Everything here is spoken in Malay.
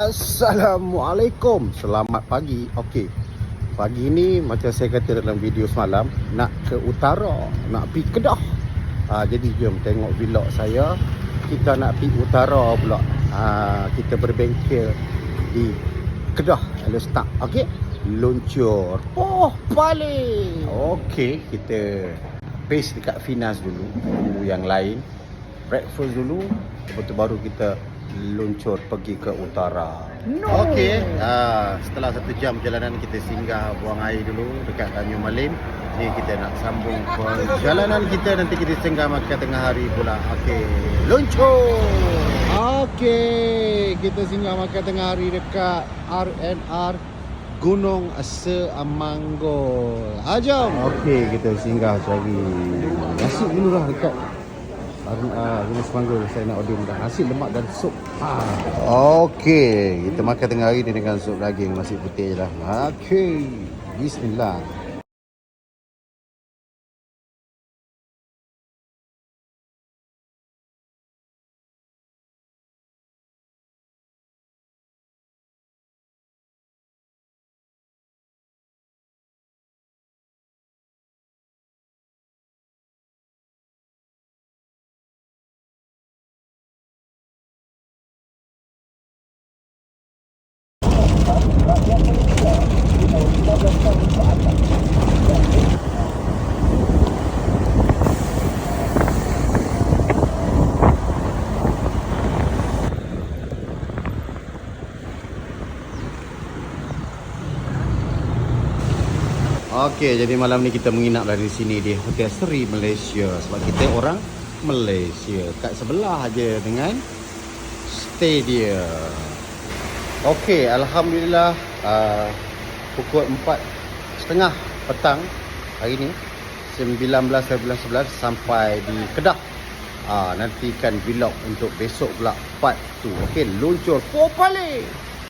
Assalamualaikum. Selamat pagi. Okey. Pagi ni macam saya kata dalam video semalam Nak ke utara Nak pergi Kedah. Ha, Jadi jom tengok vlog saya. Kita nak pergi utara pula. Ha, Kita berbengkel Di Kedah Let's start Okey. Luncur. Oh balik. Okey Kita Pace dekat Finas dulu yang lain. Breakfast dulu. Lepas tu baru kita luncur pergi ke utara. No. Okey, uh, setelah satu jam perjalanan kita singgah buang air dulu dekat Tanjung Malim. Ni kita nak sambung perjalanan kita nanti kita singgah makan tengah hari pula. Okey, luncur. Okey, kita singgah makan tengah hari dekat RNR Gunung Seamanggol. Ajam. Okey, kita singgah cari nasi dulu lah dekat Gunung Semanggul saya nak order mudah nasi lemak dan sup. Ha. Okey, kita makan tengah hari ni dengan sup daging nasi putih je lah. Okey. Bismillah. Okey, jadi malam ni kita menginap dari sini di Hotel Seri Malaysia sebab kita orang Malaysia kat sebelah aja dengan stadium. Okey, alhamdulillah uh, pukul 4.30 petang hari ni 19 11 sampai di Kedah. Ah uh, nantikan vlog untuk besok pula part tu. Okey, luncur Popale.